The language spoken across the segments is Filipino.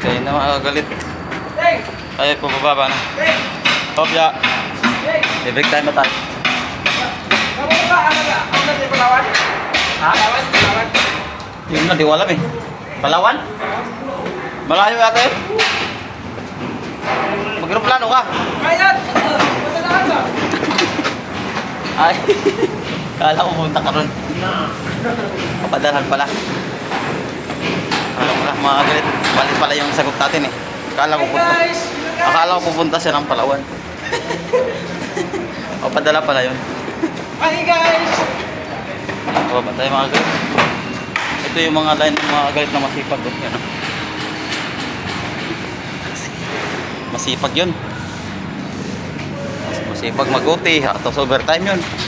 Kaya na mga galit. Ay, pababa na. Hop, ya. Bibig time na tayo. Ha? Yung na, di ko alam eh. Palawan? Malayo yata yun. Mag-aeroplano ka. Ay, kala ko pumunta ka ron. Papadalhan pala. Pala, mga galit. Bali pala yung sagot natin eh. Kala ko pupunta. Akala ko pupunta siya ng Palawan. Papadala pala yun. Hi guys! O, ba tayo mga galit? Ito yung mga line ng mga galit na masipag. Oh. Yan, oh. Masipag yun. Mas masipag mag-OT. Tapos overtime yun. Yan.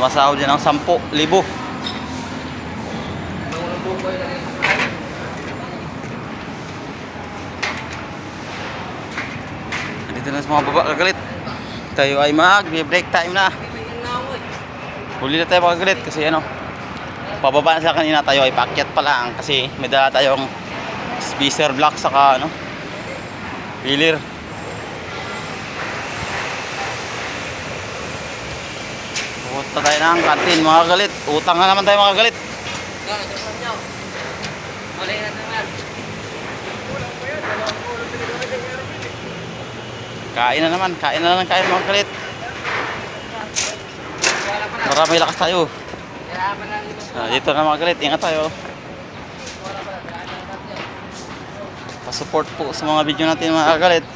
Masahod din ng 10,000. Dito na sa mga baba kagalit. Tayo ay mag-break time na. Huli na tayo makagalit kasi ano, pababa na sila kanina tayo ay paakyat pa lang kasi may dala tayong speaker block saka ano, pilir. Pupunta tayo ng kantin mga galit. Utang na naman tayo mga galit. Kain na naman, kain na naman kain mga galit. Marami lakas tayo. Ah, dito na mga galit, ingat tayo. Pa-support po sa mga video natin mga galit.